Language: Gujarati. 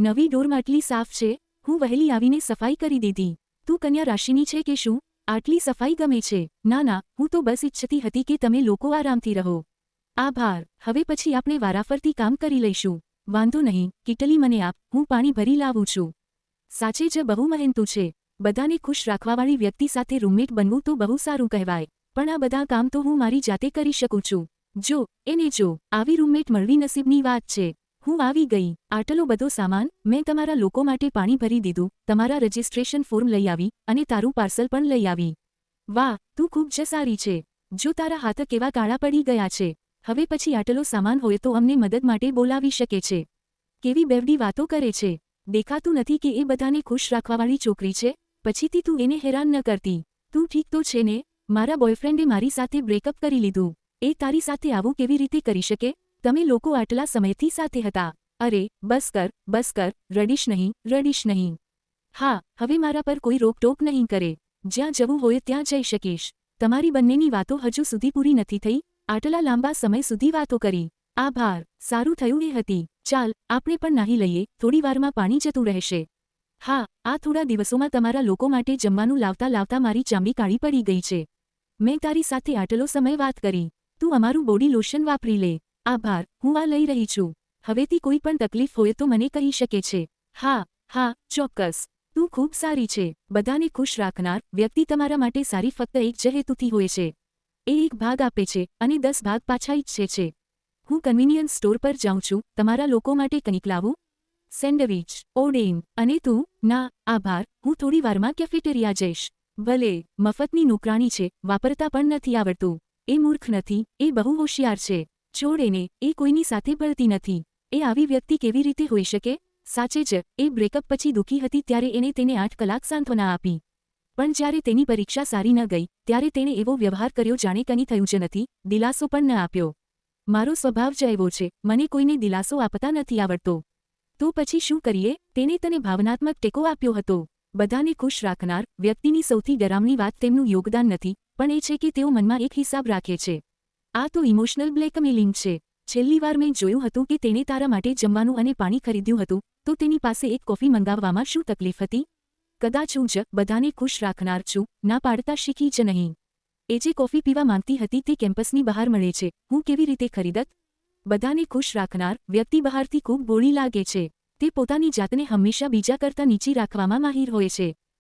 નવી ડોર આટલી સાફ છે? હું વહેલી આવીને સફાઈ કરી દીધી. તું કન્યા રાશિની છે કે શું? આટલી સફાઈ ગમે છે? ના ના, હું તો બસ ઈચ્છતી હતી કે તમે લોકો આરામથી રહો. આભાર. હવે પછી આપણે વારાફરતી કામ કરી લઈશું. વાંધો નહીં, કિટલી મને આપ, હું પાણી ભરી લાવું છું. સાચે જ બહુ મહેનતું છે. બધાને ખુશ રાખવાવાળી વ્યક્તિ સાથે રૂમમેટ બનવું તો બહુ સારું કહેવાય. પણ આ બધા કામ તો હું મારી જાતે કરી શકું છું. જો, એને જો, આવી રૂમમેટ મળવી નસીબની વાત છે. હું આવી ગઈ. આટલો બધો સામાન મેં તમારા લોકો માટે પાણી ભરી દીધું, તમારા રજિસ્ટ્રેશન ફોર્મ લઈ આવી અને તારું પાર્સલ પણ લઈ આવી. વાહ, તું ખૂબ જ સારી છે. જો તારા હાથ કેવા કાળા પડી ગયા છે. હવે પછી આટલો સામાન હોય તો અમને મદદ માટે બોલાવી શકે છે. કેવી બેવડી વાતો કરે છે. દેખાતું નથી કે એ બધાને ખુશ રાખવાવાળી છોકરી છે. પછીથી તું એને હેરાન ન કરતી. તું ઠીક તો છે ને? મારા બોયફ્રેન્ડે મારી સાથે બ્રેકઅપ કરી લીધું. એ તારી સાથે આવું કેવી રીતે કરી શકે? તમે લોકો આટલા સમયથી સાથે હતા. અરે, બસ કર બસ કર, રડીશ નહીં રડીશ નહીં. હા, હવે મારા પર કોઈ રોકટોક નહીં કરે. જ્યાં જવું હોય ત્યાં જઈ શકીશ. તમારી બંનેની વાતો હજુ સુધી પૂરી નથી થઈ. આટલા લાંબા સમય સુધી વાતો કરી. આભાર, સારું થયું એ હતી. ચાલ, આપણે પણ નાહી લઈએ, થોડી વારમાં પાણી જતું રહેશે. હા, આ થોડા દિવસોમાં તમારા લોકો માટે જમવાનું લાવતા લાવતા મારી ચાંબી કાળી પડી ગઈ છે. મેં તારી સાથે આટલો સમય વાત કરી. તું અમારું બોડી લોશન વાપરી લે. આભાર, હું આ લઈ રહી છું. હવેથી કોઈ પણ તકલીફ હોય તો મને કહી શકે છે. હા હા, ચોક્કસ. તું ખૂબ સારી છે. બધાને ખુશ રાખનાર વ્યક્તિ તમારા માટે સારી ફક્ત એક જ હેતુથી હોય છે. એ એક ભાગ આપે છે અને દસ ભાગ પાછા ઈચ્છે છે. હું કન્વિનિયન્સ સ્ટોર પર જાઉં છું. તમારા લોકો માટે કંઈક લાવું? સેન્ડવિચ ઓડેન અને તું? ના, આભાર. હું થોડી વારમાં કેફેટેરિયા જઈશ. ભલે, મફતની નોકરાણી છે. વાપરતા પણ નથી આવડતું. એ મૂર્ખ નથી. એ બહુ હોશિયાર છે. છોડ એને એ કોઈની સાથે ભળતી નથી. એ આવી વ્યક્તિ કેવી રીતે હોઈ શકે? સાચે જ, એ બ્રેકઅપ પછી દુઃખી હતી ત્યારે એને તેને આઠ કલાક સાંત્વના આપી. પણ જ્યારે તેની પરીક્ષા સારી ન ગઈ, ત્યારે તેણે એવો વ્યવહાર કર્યો જાણે કંઈ થયું જ નથી, દિલાસો પણ ન આપ્યો. મારો સ્વભાવ જ એવો છે, મને કોઈને દિલાસો આપતા નથી આવડતો. તો પછી શું કરીએ? તેને તને ભાવનાત્મક ટેકો આપ્યો હતો. બધાને ખુશ રાખનાર વ્યક્તિની સૌથી ગરામની વાત તેમનું યોગદાન નથી, પણ એ છે કે તેઓ મનમાં એક હિસાબ રાખે છે. આ તો ઇમોશનલ બ્લેકમેલિંગ છે. છેલ્લી વાર મેં જોયું હતું કે તેણે તારા માટે જમવાનું અને પાણી ખરીદ્યું હતું, તો તેની પાસે એક કોફી મંગાવવામાં શું તકલીફ હતી? કદાચ હું જ બધાને ખુશ રાખનાર છું, ના પાડતા શીખી જ નહીં. એ જે કોફી પીવા માંગતી હતી તે કેમ્પસની બહાર મળે છે. હું કેવી રીતે ખરીદત? બધાને ખુશ રાખનાર વ્યક્તિ બહારથી ખૂબ બોળી લાગે છે. તે પોતાની જાતને હંમેશા બીજા કરતાં નીચી રાખવામાં માહિર હોય છે.